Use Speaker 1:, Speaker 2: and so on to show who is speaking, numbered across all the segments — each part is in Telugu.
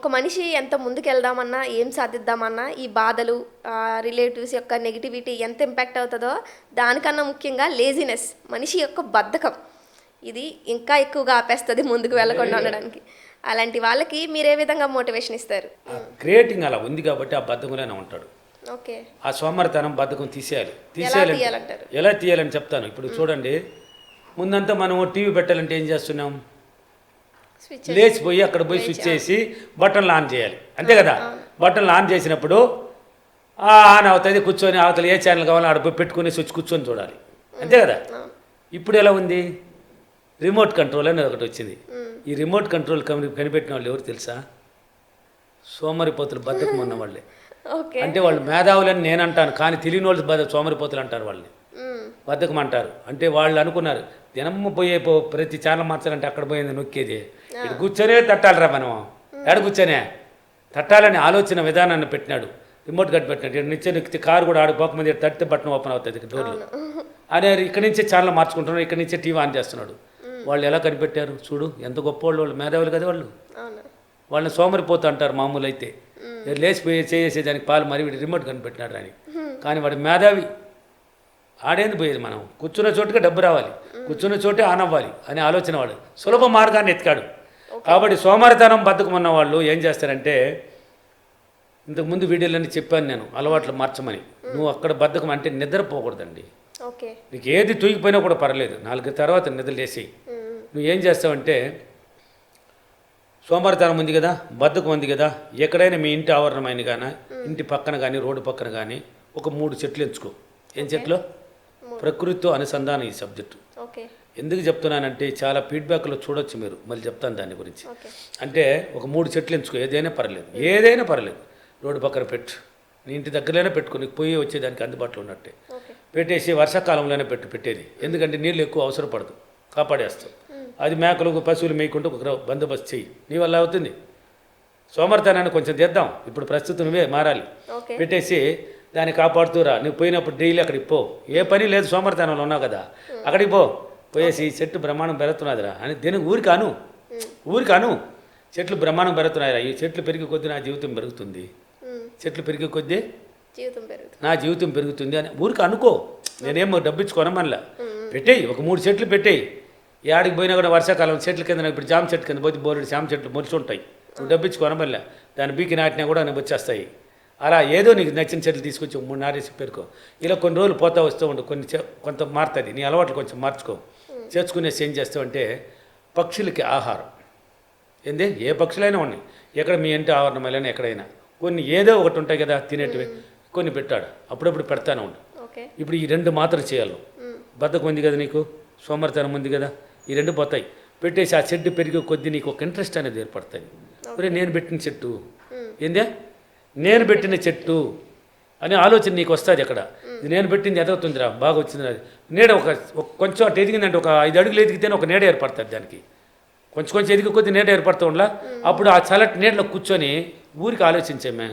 Speaker 1: ఒక మనిషి ఎంత ముందుకెళ్దామన్నా ఏం సాధిద్దామన్నా ఈ బాధలు రిలేటివ్స్ యొక్క నెగిటివిటీ ఎంత ఇంపాక్ట్ అవుతుందో దానికన్నా ముఖ్యంగా లేజినెస్ మనిషి యొక్క బద్ధకం. ఇది ఇంకా ఎక్కువగా ఆపేస్తుంది ముందుకు వెళ్ళకుండా ఉండడానికి. అలాంటి వాళ్ళకి మీరు ఏ విధంగా మోటివేషన్ ఇస్తారు?
Speaker 2: క్రియేటింగ్ అలా ఉంది కాబట్టి ఆ బద్ధకంలోనే ఉంటాడు.
Speaker 1: ఓకే.
Speaker 2: ఆ సోమరితనం బద్ధకం తీసేయాలి. తీసేయాలి ఎలా తీయాలని చెప్తాను. ఇప్పుడు చూడండి ముందంతా మనం టీవీ పెట్టాలంటే ఏం చేస్తున్నాం? లేచిపోయి అక్కడ పోయి స్విచ్ చేసి బటన్లు ఆన్ చేయాలి. అంతే కదా? బటన్లు ఆన్ చేసినప్పుడు ఆ ఆన్ అవుతుంది కూర్చొని అవతల ఏ ఛానల్ కావాలో ఆడ పోయి పెట్టుకుని స్విచ్ కూర్చొని చూడాలి. అంతే కదా? ఇప్పుడు ఎలా ఉంది? రిమోట్ కంట్రోల్ అనేది ఒకటి వచ్చింది. ఈ రిమోట్ కంట్రోల్ కని- కనిపెట్టిన వాళ్ళు ఎవరు తెలుసా? సోమరిపోతులు బద్దకం ఉన్న వాళ్ళే అంటే వాళ్ళు మేధావులని నేను అంటాను కానీ తెలియని వాళ్ళు బద సోమరిపోతులు అంటారు వాళ్ళని.
Speaker 1: మ్మ్.
Speaker 2: బద్ధకం అంటారు. అంటే వాళ్ళు అనుకున్నారు దినమ్మ పోయే పో ప్రతి ఛానల్ మార్చాలంటే అక్కడ పోయింది నొక్కేది. ఇటు కూర్చొనే తట్టాలిరా మనం ఎడ కూర్చొనే? తట్టాలని ఆలోచన విధానాన్ని పెట్టినాడు. రిమోట్ కట్ పెట్టినాడు. ఇక్కడ నుంచి కారు కూడా ఆడు పోకముందు ఈడ తట్టితే బటన్ ఓపెన్ అవుతుంది డోర్లు. అనే ఇక్కడి నుంచే ఛానల్ మార్చుకుంటున్నాడు. ఇక్కడి నుంచే టీవీ ఆన్ చేస్తున్నాడు. వాళ్ళు ఎలా కనిపెట్టారు? చూడు ఎంత గొప్ప వాళ్ళు. వాళ్ళు మేధావులు కదా వాళ్ళు. వాళ్ళని సోమరిపోతూ అంటారు మామూలు అయితే లేచిపోయి చేసే దానికి పాలు మరి వీడు రిమోట్ కనిపెట్టినాడు అని కానీ వాడు మేధావి. ఆడేంది పోయేది మనం? కూర్చున్న చోటుగా డబ్బు రావాలి. కూర్చున్న చోటే ఆన్ అవ్వాలి అనే ఆలోచన వాడు. సులభ మార్గాన్ని ఎత్తికాడు. కాబట్టి సోమరితనం బతుకం ఉన్న వాళ్ళు ఏం చేస్తారంటే ఇంతకుముందు వీడియోలన్నీ చెప్పాను నేను అలవాట్లు మార్చమని. నువ్వు అక్కడ బద్ధకం అంటే నిద్రపోకూడదండి. నీకు ఏది తూగిపోయినా కూడా పర్లేదు నాలుగు తర్వాత నిద్ర లేసి
Speaker 1: మ్మ్.
Speaker 2: నువ్వు ఏం చేస్తావంటే సోమవారతనం ఉంది కదా బద్ధకం ఉంది కదా ఎక్కడైనా మీ ఇంటి ఆవరణమైన కానీ ఇంటి పక్కన కానీ రోడ్డు పక్కన కానీ ఒక మూడు చెట్లు ఎంచుకో. ఏం చెట్లు? ప్రకృతితో అనుసంధానం ఈ సబ్జెక్టు. ఎందుకు చెప్తున్నానంటే చాలా ఫీడ్బ్యాక్లో చూడొచ్చు మీరు. మళ్ళీ చెప్తాను దాని గురించి. అంటే ఒక మూడు చెట్లు ఎంచుకో ఏదైనా పర్లేదు. ఏదైనా పర్లేదు. రోడ్డు పక్కన పెట్టు. నీ ఇంటి దగ్గరలోనే పెట్టుకో నీకు పోయి వచ్చేదానికి అందుబాటులో ఉన్నట్టే. పెట్టేసి వర్షాకాలంలోనే పెట్టు పెట్టేది. ఎందుకంటే నీళ్ళు ఎక్కువ అవసరం పడదు. కాపాడేస్తాం. అది మేకలకు పశువులు మేయకుంటూ ఒక బందోబస్తు చెయ్యి. నీ వల్ల అవుతుంది. సోమర్తనాన్ని కొంచెం తెద్దాం. ఇప్పుడు ప్రస్తుతం నువ్వే మారాలి. పెట్టేసి దాన్ని కాపాడుతూరా నువ్వు పోయినప్పుడు డైలీ అక్కడికి పో. ఏ పని లేదు సోమర్తనంలో ఉన్నావు కదా. అక్కడికి పో. పోయేసి చెట్టు బ్రహ్మాండం పెరుగుతున్నదిరా అని దీనికి ఊరికి అను ఊరికి అను చెట్లు బ్రహ్మాండం పెరుగుతున్నాయిరా. ఈ చెట్లు పెరిగే కొద్దీ నా జీవితం పెరుగుతుంది. చెట్లు పెరిగే కొద్దీ
Speaker 1: జీవితం పెరుగుతుంది.
Speaker 2: నా జీవితం పెరుగుతుంది అని ఊరికి అనుకో. నేనేమో డబ్బిచ్చుకోను మనలా పెట్టేయి ఒక మూడు చెట్లు పెట్టేయి. ఏడికి పోయినా కూడా వర్షాకాలం చెట్ల కింద ఇప్పుడు జామ చెట్టు కింద పోతే బోరెడు జామ చెట్లు మొలిచి ఉంటాయి. నువ్వు డబ్బిచ్చుకోను మళ్ళీ దాన్ని బీకి నాటినా కూడా నువ్వు వచ్చేస్తాయి. అలా ఏదో నీకు నచ్చిన చెట్లు తీసుకొచ్చి మూడు నారేసి పెరుకో ఇలా కొన్ని రోజులు పోతా వస్తూ ఉండు. కొన్ని కొంత మారుతుంది. నీ అలవాట్లు కొంచెం మార్చుకో. చేర్చుకునేసి ఏం చేస్తావంటే పక్షులకి ఆహారం. ఏంది? ఏ పక్షులైనా ఉన్నాయి. ఎక్కడ మీ ఇంటి ఆవరణమైనా ఎక్కడైనా. కొన్ని ఏదో ఒకటి ఉంటాయి కదా తినేటివి కొన్ని పెట్టాడు. అప్పుడప్పుడు పెడతానే ఉండు. ఇప్పుడు ఈ రెండు మాత్రం చేయాలి. బద్ధకం ఉంది కదా నీకు? సోమరితనం ఉంది కదా? ఈ రెండు పోతాయి. పెట్టేసి ఆ చెట్టు పెరిగే కొద్దీ నీకు ఒక ఇంట్రెస్ట్ అనేది ఏర్పడుతుంది ఒరే నేను పెట్టిన చెట్టు. ఏందే? నేను పెట్టిన చెట్టు. అనే ఆలోచన నీకు వస్తుంది అక్కడ. ఇది నేను పెట్టింది ఎదవుతుందిరా బాగా వచ్చింది అది నీడ ఒక కొంచెం అటు ఎదిగిందంటే ఒక ఐదు అడుగులు ఎదిగితేనే ఒక నీడ ఏర్పడుతుంది దానికి. కొంచెం కొంచెం ఎదిగి కొద్ది నీడ ఏర్పడుతూ ఉండలా? అప్పుడు ఆ చల్లటి నీడలో కూర్చొని ఊరికి ఆలోచించామే.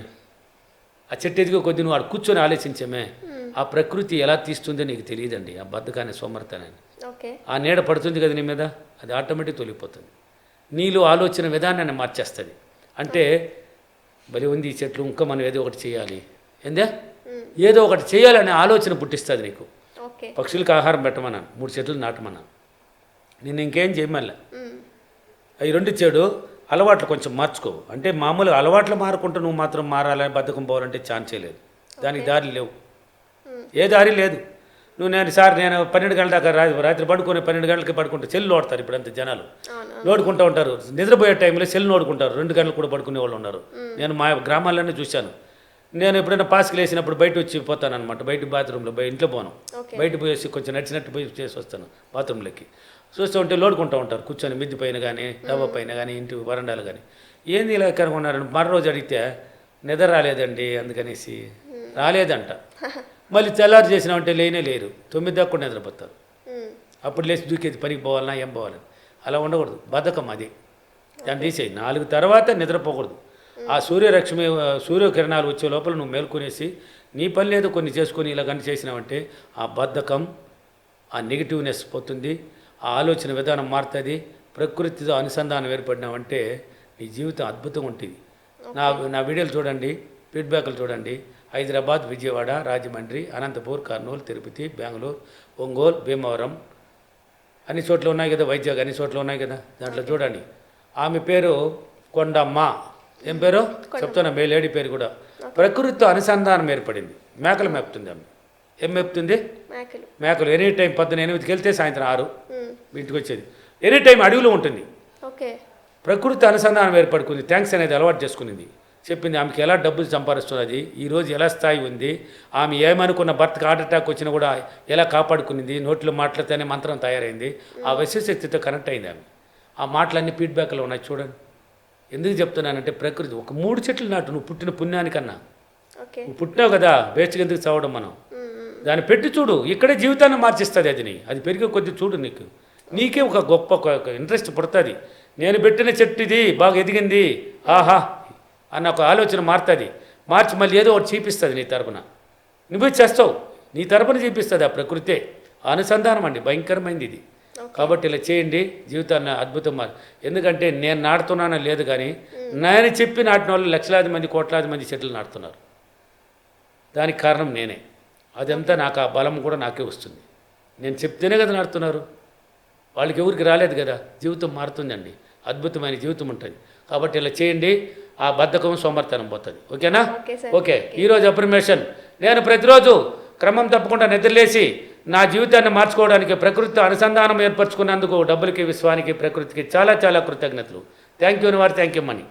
Speaker 2: ఆ చెట్టు ఎదిగే కొద్ది నువ్వు ఆడ కూర్చొని ఆలోచించామే. ఆ ప్రకృతి ఎలా తీస్తుందో నీకు తెలియదండి ఆ బద్ధకాన్ని సోమర్తనాన్ని.
Speaker 1: ఓకే.
Speaker 2: ఆ నీడ పడుతుంది కదా నీ మీద? అది ఆటోమేటిక్ తొలిగిపోతుంది. నీలో ఆలోచన విధానాన్ని మార్చేస్తుంది. అంటే బలి ఉంది ఈ చెట్లు ఇంకా మనం ఏదో ఒకటి చేయాలి. ఏందే? ఏదో ఒకటి చేయాలనే ఆలోచన పుట్టిస్తుంది నీకు. పక్షులకు ఆహారం పెట్టమన్నా మూడు చెట్లు నాటమన్నా. నేను ఇంకేం చేయమల్లా. అవి రెండు చెడు అలవాట్లు కొంచెం మార్చుకో. అంటే మామూలుగా అలవాట్లు మారుకుంటూ నువ్వు మాత్రం మారాలని బద్ధకం పోవాలంటే ఛాన్సే లేదు. దానికి దారి లేవు. ఏ దారి లేదు. నువ్వు నేను సార్ నేను పన్నెండు గంటల దాకా రాత్రి పడుకొని పన్నెండు గంటలకి పడుకుంటే సెల్ నోడతారు ఇప్పుడు అంత జనాలు. నోడుకుంటూ ఉంటారు. నిద్రపోయే టైంలో సెల్ నోడుకుంటారు. రెండు గంటలు కూడా పడుకునే వాళ్ళు ఉన్నారు. నేను మా గ్రామాల్లోనే చూశాను. నేను ఎప్పుడైనా పాస్కి లేసినప్పుడు బయట వచ్చి పోతాను అనమాట బయట బాత్రూంలో ఇంట్లో పోను. బయట పోయేసి కొంచెం నచ్చినట్టు పోయి చేసి వస్తాను బాత్రూంలోకి. చూస్తూ ఉంటే లోడుకుంటూ ఉంటారు. కూర్చొని మిద్ది పైన కానీ డబ్బా పైన కానీ ఇంటి వరండాలు కానీ ఏంది ఇలా మరో రోజు అడిగితే నిద్ర రాలేదండి అందుకనేసి రాలేదంట. మళ్ళీ తెల్లారు చేసినామంటే లేనే లేరు. తొమ్మిది దాకా కూడా నిద్రపోతారు. అప్పుడు లేచి దూకేది పనికి పోవాలన్నా ఏం పోవాలని? అలా ఉండకూడదు. బద్ధకం అది. దాన్ని తీసేయి. నాలుగు తర్వాత నిద్రపోకూడదు. ఆ సూర్యరశ్మి సూర్యకిరణాలు వచ్చే లోపల నువ్వు మేల్కొనేసి నీ పని లేదు కొన్ని చేసుకొని ఇలా కానీ చేసినావంటే ఆ బద్ధకం ఆ నెగిటివ్నెస్ పోతుంది ఆ ఆలోచన విధానం మారుతుంది ప్రకృతితో అనుసంధానం ఏర్పడినావంటే నీ జీవితం అద్భుతంగా ఉంటుంది. నా నా వీడియోలు చూడండి ఫీడ్బ్యాక్లు చూడండి. హైదరాబాద్ విజయవాడ రాజమండ్రి అనంతపూర్ కర్నూలు తిరుపతి బెంగళూరు ఒంగోలు భీమవరం అన్ని చోట్ల ఉన్నాయి కదా వైజాగ్ అన్ని చోట్ల ఉన్నాయి కదా దాంట్లో చూడండి. ఆమె పేరు కొండమ్మ. ఏం పేరు? చెప్తున్నా మే లేడీ పేరు కూడా. ప్రకృతితో అనుసంధానం ఏర్పడింది. మేకలు మేపుతుంది ఆమె. ఏం మేపుతుంది
Speaker 1: మేకలు.
Speaker 2: మేకలు. ఎనీ టైం పొద్దున ఎనిమిదికి వెళ్తే సాయంత్రం ఆరు. ఇంటికి వచ్చేది. ఎనీ టైం అడవిలో ఉంటుంది.
Speaker 1: ఓకే.
Speaker 2: ప్రకృతి అనుసంధానం ఏర్పడుకుంది. థ్యాంక్స్ అనేది అలవాటు చేసుకునింది. చెప్పింది ఆమెకి ఎలా డబ్బులు సంపాదిస్తున్నది? ఈరోజు ఎలా స్థాయి ఉంది? ఆమె ఏమనుకున్న భర్తకు హార్ట్ అటాక్ వచ్చినా కూడా ఎలా కాపాడుకునింది? నోట్లో మాటలతోనే మంత్రం తయారైంది. ఆ విశ్వశక్తితో కనెక్ట్ అయింది ఆమె. ఆ మాటలన్నీ ఫీడ్బ్యాక్లో ఉన్నాయి. చూడండి. ఎందుకు చెప్తున్నానంటే ప్రకృతి ఒక మూడు చెట్లు నాటు నువ్వు పుట్టిన పుణ్యానికన్నా. నువ్వు పుట్టినావు కదా వేస్ట్గా ఎందుకు చావడం మనం. దాన్ని పెట్టి చూడు ఇక్కడే జీవితాన్ని మార్చిస్తుంది అది నీ. అది పెరిగే కొద్ది చూడు నీకు. నీకే ఒక గొప్ప ఇంట్రెస్ట్ పుడుతుంది. నేను పెట్టిన చెట్టు ఇది బాగా ఎదిగింది ఆహా అన్న ఒక ఆలోచన మారుతుంది. మార్చి మళ్ళీ ఏదో ఒకటి చూపిస్తుంది నీ తరపున. నువ్వే చేస్తావు. నీ తరపున చూపిస్తుంది ఆ ప్రకృతే. అనుసంధానం అండి భయంకరమైంది ఇది. కాబట్టి ఇలా చేయండి. జీవితాన్ని అద్భుతం మారు. ఎందుకంటే నేను నాటుతున్నానో లేదు కానీ నేను చెప్పి నాటిన వాళ్ళు లక్షలాది మంది కోట్లాది మంది చెట్లు నాటుతున్నారు దానికి కారణం నేనే. అదంతా నాకు ఆ బలం కూడా నాకే వస్తుంది. నేను చెప్తేనే కదా నడుతున్నారు. వాళ్ళకి ఎవరికి రాలేదు కదా. జీవితం మారుతుందండి. అద్భుతమైన జీవితం ఉంటుంది. కాబట్టి ఇలా చేయండి. ఆ బద్ధకం సోమర్థనం పోతుంది. ఓకేనా. ఓకే ఈరోజు అప్రిమేషన్. నేను ప్రతిరోజు క్రమం తప్పకుండా నిద్రలేసి నా జీవితాన్ని మార్చుకోవడానికి ప్రకృతితో అనుసంధానం ఏర్పరచుకున్నందుకు డబ్బులకి విశ్వానికి ప్రకృతికి చాలా చాలా కృతజ్ఞతలు. థ్యాంక్ యూ వారు థ్యాంక్ యూ మనీ